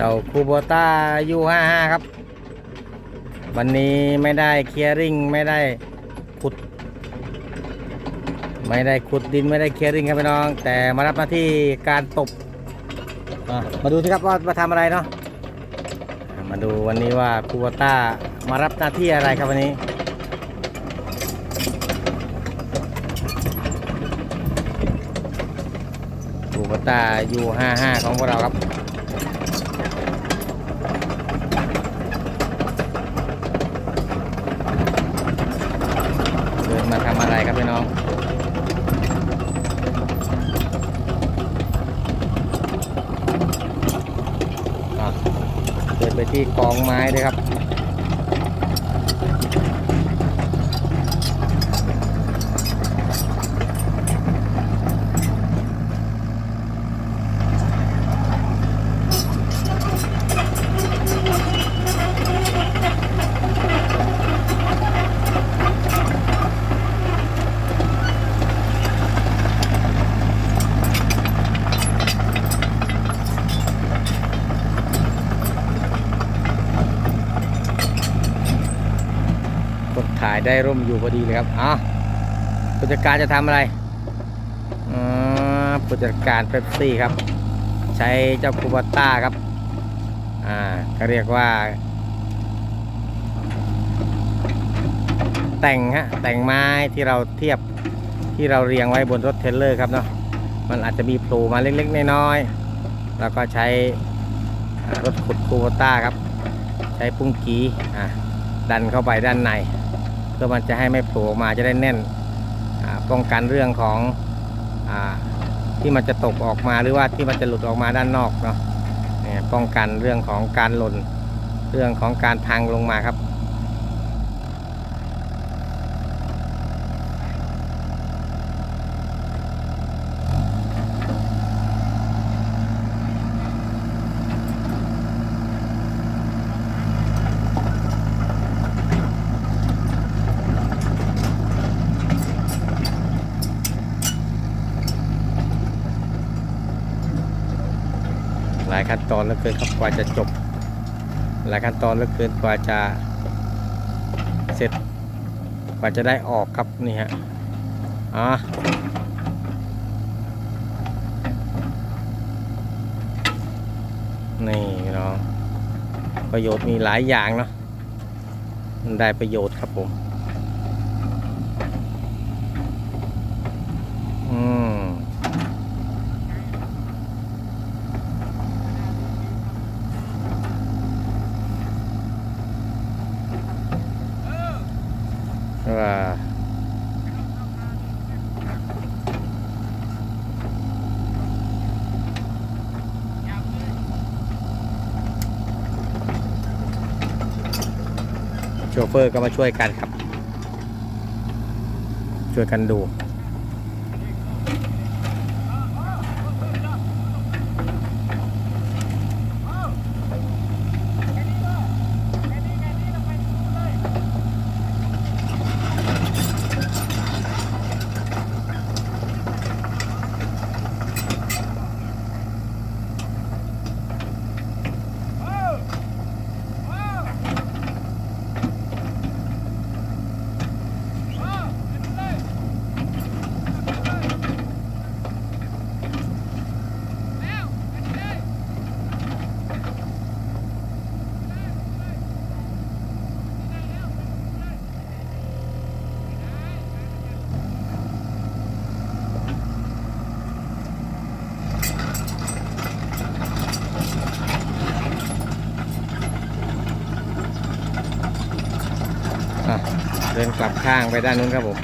เจ้าคูโบต้ายูห้าห้าครับ วันนี้ไม่ได้เคลียร์ริงไม่ได้ขุด ไม่ได้ขุดดินไม่ได้เคลียร์ริงครับพี่น้อง แต่มารับหน้าที่การตบมาดูสิครับว่ามาทำอะไรเนาะอะมาดูวันนี้ว่าคูโบต้ามารับหน้าที่อะไรครับวันนี้คูโบต้ายูห้าห้าของพวกเราครับ เดินมาทำอะไรครับพี่น้อง อะเดิน ไปที่กองไม้เลยครับ ถ่ายได้ร่มอยู่พอดีเลยครับอะผู้จัดการจะทำอะไรอ่าผู้จัดการเป๊ปซี่ครับ ใช้เจ้าคูบาต้าครับ อ่าก็เรียกว่า แต่งฮะแต่งไม้ที่เราเทียบที่เราเรียงไว้บนรถเทรลเลอร์ครับเนาะมันอาจจะมีโผล่มาเล็กๆน้อยๆแล้วก็ใช้รถขุดคูโบต้าครับ ใช้ปุ้งกีอะดันเข้าไปด้านใน พื่อมันจะให้ไม่โผล่ออกมาจะได้แน่นป้องกันเรื่องของอที่มันจะตกออกมาหรือว่าที่มันจะหลุดออกมาด้านนอกเนาะป้องกันเรื่องของการหล่นเรื่องของการพังลงมาครับ ขั้นตอนเหลือเกินครับกว่าจะจบ หลายขั้นตอนเหลือเกินกว่าจะเสร็จ กว่าจะได้ออกครับนี่ฮะอะนี่เนาะประโยชน์มีหลายอย่างเนาะมันได้ประโยชน์ครับผม อืม ว่าโชเฟอร์ก็มาช่วยกันครับ ช่วยกันดู เดินกลับข้างไปด้านนู้นครับผม